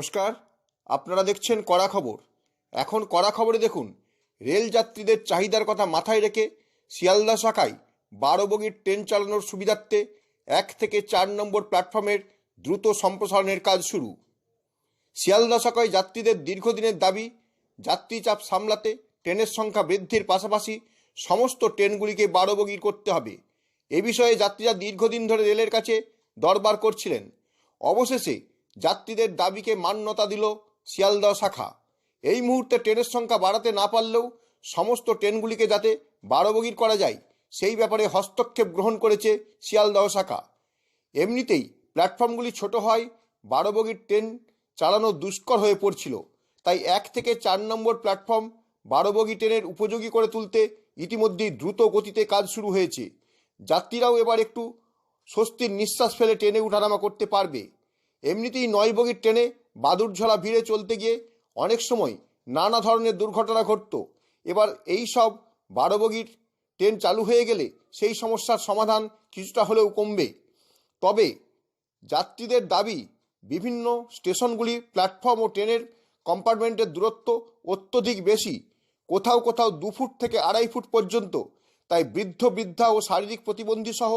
নমস্কার, আপনারা দেখছেন কড়া খবর। এখন কড়া খবরে দেখুন, রেল যাত্রীদের চাহিদার কথা মাথায় রেখে শিয়ালদা শাখায় বারো বগির ট্রেন চালানোর সুবিধার্থে এক থেকে চার নম্বর প্ল্যাটফর্মের দ্রুত সম্প্রসারণের কাজ শুরু। শিয়ালদা শাখায় যাত্রীদের দীর্ঘদিনের দাবি, যাত্রী চাপ সামলাতে ট্রেনের সংখ্যা বৃদ্ধির পাশাপাশি সমস্ত ট্রেনগুলিকে বারো বগির করতে হবে। এ বিষয়ে যাত্রীরা দীর্ঘদিন ধরে রেলের কাছে দরবার করছিলেন। অবশেষে যাত্রীদের দাবিকে মান্যতা দিল শিয়ালদহ শাখা। এই মুহূর্তে ট্রেনের সংখ্যা বাড়াতে না পারলেও সমস্ত ট্রেনগুলিকে যাতে বারো বগির করা যায়, সেই ব্যাপারে হস্তক্ষেপ গ্রহণ করেছে শিয়ালদহ শাখা। এমনিতেই প্ল্যাটফর্মগুলি ছোট হয় বারো বগির ট্রেন চালানো দুষ্কর হয়ে পড়ছিল। তাই এক থেকে চার নম্বর প্ল্যাটফর্ম বারো বগি ট্রেনের উপযোগী করে তুলতে ইতিমধ্যেই দ্রুত গতিতে কাজ শুরু হয়েছে। যাত্রীরাও এবার একটু স্বস্তির নিঃশ্বাস ফেলে ট্রেনে উঠানামা করতে পারবে। এমনিতেই নয় বগির ট্রেনে বাদুরঝোলা ভিড়ে চলতে গিয়ে অনেক সময় নানা ধরনের দুর্ঘটনা ঘটত। এবার এই সব বারো বগির ট্রেন চালু হয়ে গেলে সেই সমস্যার সমাধান কিছুটা হলেও কমবে। তবে যাত্রীদের দাবি, বিভিন্ন স্টেশনগুলি প্ল্যাটফর্ম ও ট্রেনের কম্পার্টমেন্টের দূরত্ব অত্যধিক বেশি। কোথাও কোথাও দু ফুট থেকে আড়াই ফুট পর্যন্ত। তাই বৃদ্ধ, বৃদ্ধা ও শারীরিক প্রতিবন্ধী সহ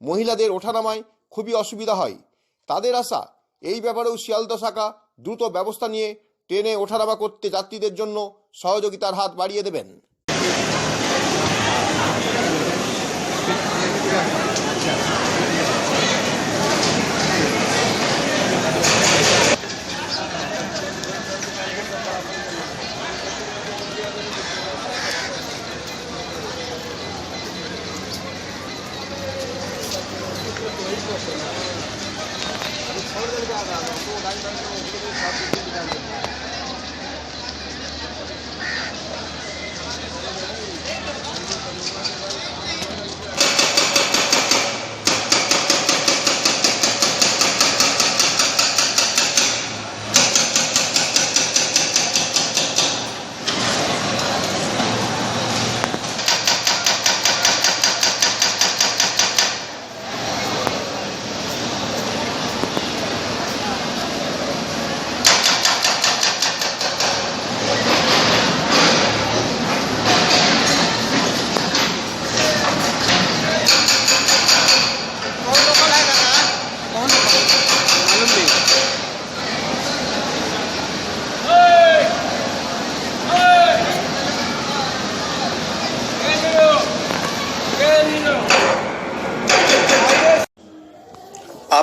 মহিলাদের ওঠানামায় খুবই অসুবিধা হয়। তাদের আশা এই ব্যাপারেও শিয়ালদা শাখা দ্রুত ব্যবস্থা নিয়ে ট্রেনে ওঠানামা করতে যাত্রীদের জন্য সহযোগিতার হাত বাড়িয়ে দেবেন। バーがもうだんだんと遅れてきたって言ってたんで。